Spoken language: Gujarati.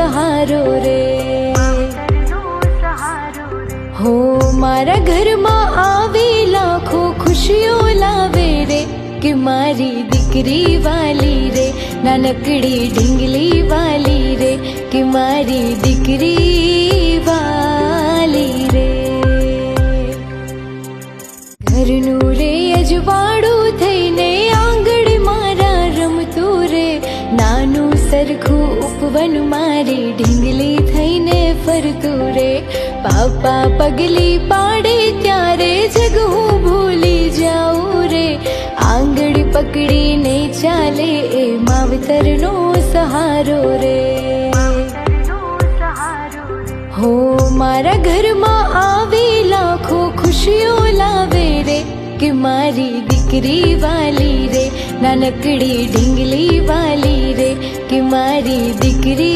સહારો રે હો મારા ઘરમાં આવી લાખો ખુશીઓ લાવે રે કે મારી દીકરી વાલી રે નાનકડી ઢીંગલી વાલી રે કે મારી દીકરી વાલી રે ઘરનું રે અજવાળું નાનું સરખું ઉપવન મારી ઢીંગલી થઈને ફરતું રે પાપા પગલી પાડે ત્યારે જગ હું ભૂલી જાઉં રે આંગળી પકડીને ચાલે એ માવતરનો સહારો રે હો મારા ઘરમાં આવી લાખો ખુશીઓ લાવે રે કે મારી દીકરી વાલી રે નાનકડી ઢીંગલી વાલી રે કે મારી દીકરી